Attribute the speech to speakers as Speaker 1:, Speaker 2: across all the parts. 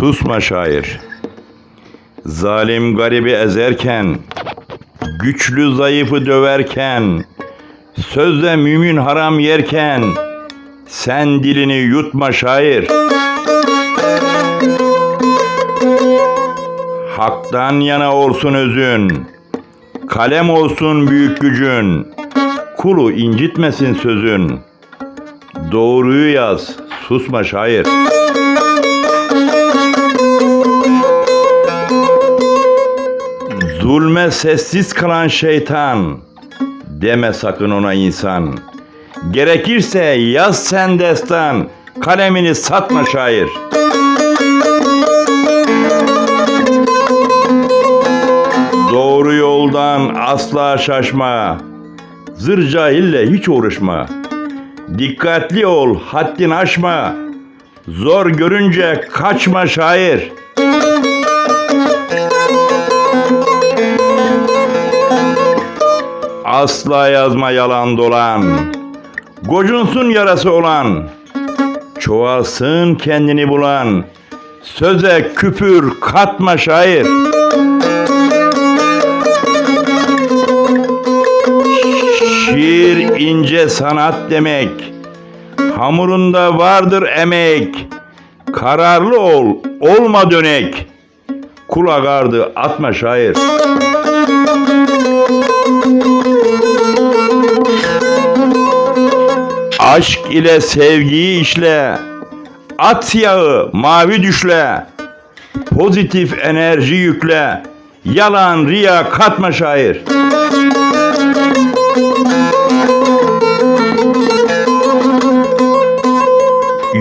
Speaker 1: Susma şair. Zalim garibi ezerken, güçlü zayıfı döverken, sözde mümin haram yerken, sen dilini yutma şair. Hak'tan yana olsun özün, kalem olsun büyük gücün, kulu incitmesin sözün. Doğruyu yaz, susma şair. Zulme sessiz kalan şeytan, deme sakın ona insan. Gerekirse yaz sen destan, kalemini satma şair. Doğru yoldan asla şaşma, zır cahille hiç uğraşma. Dikkatli ol, haddini aşma, zor görünce kaçma şair. Asla yazma yalan dolan. Gocunsun yarası olan. Çoğalsın kendini bulan. Söze küpür katma şair. Şiir ince sanat demek. Hamurunda vardır emek. Kararlı ol, olma dönek. Kula gardı atma şair. Aşk ile sevgiyi işle. At yağı mavi düşle. Pozitif enerji yükle. Yalan riya katma şair.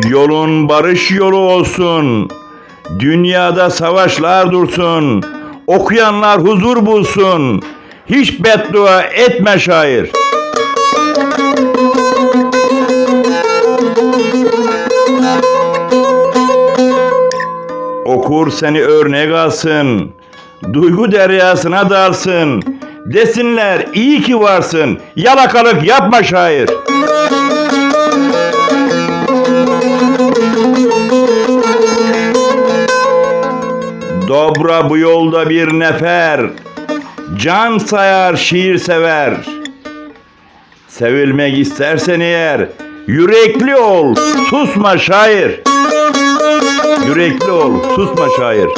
Speaker 1: Yolun barış yolu olsun. Dünyada savaşlar dursun. Okuyanlar huzur bulsun. Hiç beddua etme şair. Okur seni örnek alsın. Duygu deryasına dalsın. Desinler iyi ki varsın. Yalakalık yapma şair. Dobra bu yolda bir nefer. Can sayar şiir sever. Sevilmek istersen eğer yürekli ol, susma şair. Yürekli ol, susma şair.